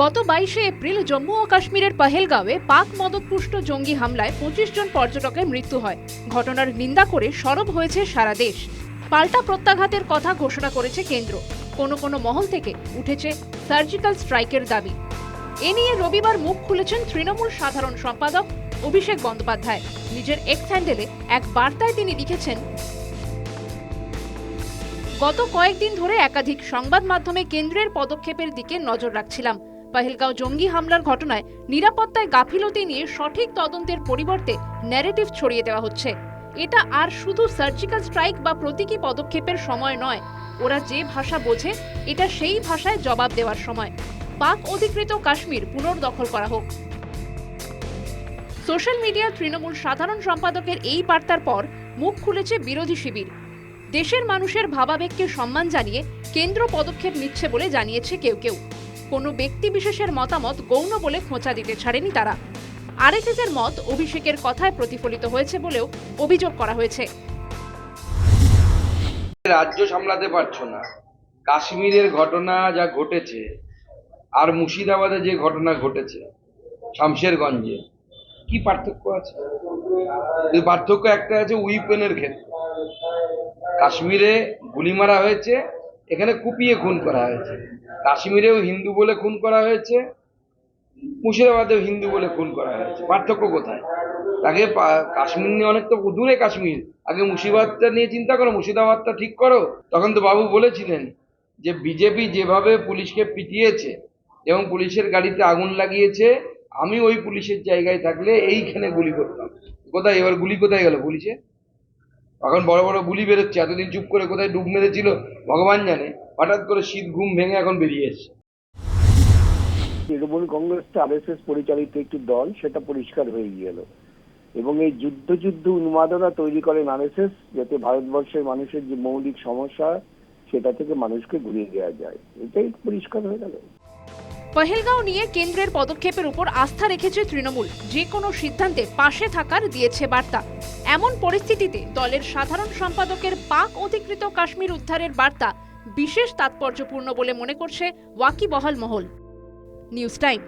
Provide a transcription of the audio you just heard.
গত বাইশে এপ্রিল জম্মু ও কাশ্মীরের পহেলগাঁওয়ে পাক মদতপুষ্ট জঙ্গি হামলায় পঁচিশ জন পর্যটকের মৃত্যু হয়। ঘটনার নিন্দা করে সরব হয়েছে সারা দেশ। পাল্টা প্রত্যাঘাতের কথা ঘোষণা করেছে কেন্দ্র। কোনো কোনো মহল থেকে উঠেছে সার্জিক্যাল স্ট্রাইকের দাবি। এ নিয়ে রবিবার মুখ খুলেছেন তৃণমূল সাধারণ সম্পাদক অভিষেক বন্দ্যোপাধ্যায়। নিজের এক্স হ্যান্ডেলে এক বার্তায় তিনি লিখেছেন, গত কয়েকদিন ধরে একাধিক সংবাদ মাধ্যমে কেন্দ্রের পদক্ষেপের দিকে নজর রাখছিলাম। পহেলগাঁও জঙ্গি হামলার ঘটনায় নিরাপত্তায় গাফিলতি নিয়ে সঠিক তদন্তের পরিবর্তে ন্যারেটিভ ছড়িয়ে দেওয়া হচ্ছে। এটা আর শুধু সার্জিক্যাল স্ট্রাইক বা প্রতীকী পদক্ষেপের সময় নয়, ওরা যে ভাষা বোঝে, এটা সেই ভাষায় জবাব দেওয়ার সময়। পাক অধিকৃত কাশ্মীর পুনর্দখল করা হোক। সোশ্যাল মিডিয়ার তৃণমূল সাধারণ সম্পাদকের এই বার্তার পর মুখ খুলেছে বিরোধী শিবির। দেশের মানুষের ভাবাবেগকে সম্মান জানিয়ে কেন্দ্র পদক্ষেপ নিচ্ছে বলে জানিয়েছে কেউ কেউ। কোনো ব্যক্তি বিশেষের মতামত গৌণ বলে খোঁচা দিতে ছাড়েনি তারা। আরএসএস এর মত অভিষেকের কথায় প্রতিফলিত হয়েছে বলেও অভিযোগ করা হয়েছে। রাজ্য সামলাতে পারছ না। কাশ্মীরের ঘটনা যা ঘটেছে আর মুর্শিদাবাদে যে ঘটনা ঘটেছে, শামশেরগঞ্জে, কি পার্থক্য আছে? পার্থক্য একটা আছে উইপেনের ক্ষেত্রে। কাশ্মীরে গুলি মারা হয়েছে, এখানে কুপিয়ে খুন করা হয়েছে। কাশ্মীরেও হিন্দু বলে খুন করা হয়েছে, মুর্শিদাবাদেও হিন্দু বলে খুন করা হয়েছে। পার্থক্য কোথায়? আগে কাশ্মীর নিয়ে অনেক তো, দূরে কাশ্মীর। আগে মুর্শিদাবাদটা নিয়ে চিন্তা করো, মুর্শিদাবাদটা ঠিক করো। তখন তো বাবু বলেছিলেন যে বিজেপি যেভাবে পুলিশকে পিটিয়েছে এবং পুলিশের গাড়িতে আগুন লাগিয়েছে, আমি ওই পুলিশের জায়গায় থাকলে এইখানে গুলি করতাম। কোথায়? এবার গুলি কোথায় গেল পুলিশে? এখন বড় বড় গুলি বেরোচ্ছে। এতদিন চুপ করে কোথায় ডুব মেরেছিল, ভগবান জানে। হঠাৎ করে শীত ঘুম ভেঙে এখন বেরিয়ে এসছে। তৃণমূল কংগ্রেসটা আরএসএস পরিচালিত একটি দল সেটা পরিষ্কার হয়ে গেল এবং এই যুদ্ধ যুদ্ধ উন্মাদনা তৈরি করেন আরএসএস যাতে ভারতবর্ষের মানুষের যে মৌলিক সমস্যা সেটা থেকে মানুষকে ঘুরিয়ে দেওয়া যায়। এটাই পরিষ্কার হয়ে গেল। পহেলগাঁও নিয়ে কেন্দ্রের পদক্ষেপের উপর আস্থা রেখেছে তৃণমূল। যে কোনো সিদ্ধান্তে পাশে থাকার দিয়েছে বার্তা। এমন পরিস্থিতিতে দলের সাধারণ সম্পাদকের পাক অধিকৃত কাশ্মীর উদ্ধারের বার্তা বিশেষ তাৎপর্যপূর্ণ বলে মনে করছে ওয়াকিবহাল মহল। News time.